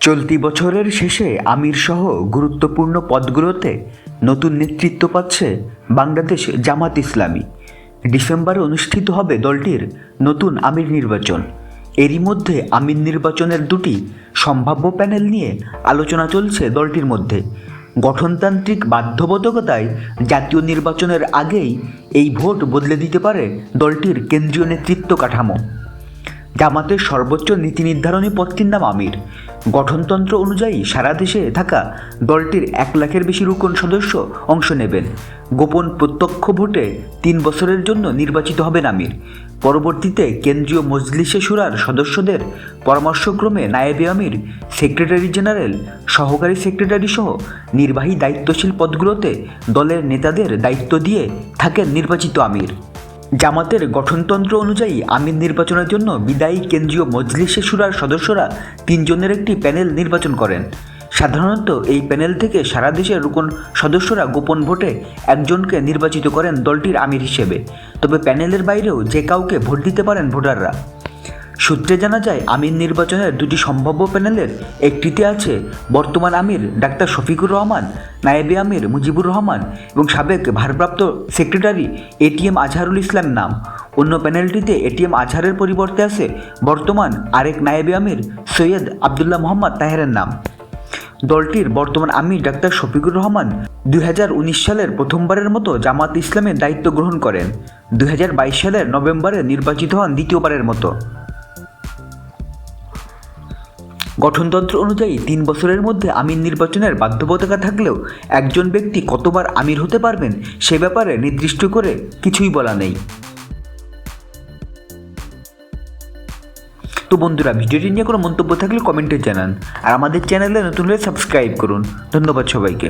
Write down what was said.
চলতি বছরের শেষে আমির সহ গুরুত্বপূর্ণ পদগুলোতে নতুন নেতৃত্ব পাচ্ছে বাংলাদেশ জামাত ইসলামী। ডিসেম্বরে অনুষ্ঠিত হবে দলটির নতুন আমির নির্বাচন। এরই মধ্যে আমির নির্বাচনের দুটি সম্ভাব্য প্যানেল নিয়ে আলোচনা চলছে দলটির মধ্যে। গঠনতান্ত্রিক বাধ্যবাধকতায় জাতীয় নির্বাচনের আগেই এই ভোট বদলে দিতে পারে দলটির কেন্দ্রীয় নেতৃত্ব কাঠামো। জামাতের সর্বোচ্চ নীতি নির্ধারণী পদটির নাম আমির। গঠনতন্ত্র অনুযায়ী সারা দেশে থাকা দলটির এক লাখের বেশি রুকন সদস্য অংশ নেবেন। গোপন প্রত্যক্ষ ভোটে তিন বছরের জন্য নির্বাচিত হবেন আমির। পরবর্তীতে কেন্দ্রীয় মজলিসে সুরার সদস্যদের পরামর্শক্রমে নায়েবে আমির, সেক্রেটারি জেনারেল, সহকারী সেক্রেটারি সহ নির্বাহী দায়িত্বশীল পদগুলোতে দলের নেতাদের দায়িত্ব দিয়ে থাকেন নির্বাচিত আমির। জামাতের গঠনতন্ত্র অনুযায়ী আমির নির্বাচনের জন্য বিদায়ী কেন্দ্রীয় মজলিসে সুরার সদস্যরা তিনজনের একটি প্যানেল নির্বাচন করেন। সাধারণত এই প্যানেল থেকে সারা দেশের রুকন সদস্যরা গোপন ভোটে একজনকে নির্বাচিত করেন দলটির আমির হিসেবে। তবে প্যানেলের বাইরেও যে কাউকে ভোট দিতে পারেন ভোটাররা। সূত্রে জানা যায়, আমির নির্বাচনের দুটি সম্ভাব্য প্যানেলের একটিতে আছে বর্তমান আমির ডাক্তার শফিকুর রহমান, নায়েবে আমির মুজিবুর রহমান এবং সাবেক ভারপ্রাপ্ত সেক্রেটারি এটিএম আজহারুল ইসলাম নাম। অন্য প্যানেলটিতে এটিএম আজহারের পরিবর্তে আছে বর্তমান আরেক নায়েবে আমির সৈয়দ আবদুল্লাহ মোহাম্মদ তাহেরের নাম। দলটির বর্তমান আমির ডাক্তার শফিকুর রহমান দুই হাজার উনিশ সালের প্রথমবারের মতো জামাত ইসলামের দায়িত্ব গ্রহণ করেন। দু হাজার বাইশ সালের নভেম্বরে নির্বাচিত হন দ্বিতীয়বারের মতো। গঠনতন্ত্র অনুযায়ী তিন বছরের মধ্যে আমির নির্বাচনের বাধ্যবাধকতা থাকলেও একজন ব্যক্তি কতবার আমির হতে পারবেন সে ব্যাপারে নির্দিষ্ট করে কিছুই বলা নেই। তো বন্ধুরা, ভিডিওটি নিয়ে কোনো মন্তব্য থাকলে কমেন্টে জানান আর আমাদের চ্যানেলে নতুন হলে সাবস্ক্রাইব করুন। ধন্যবাদ সবাইকে।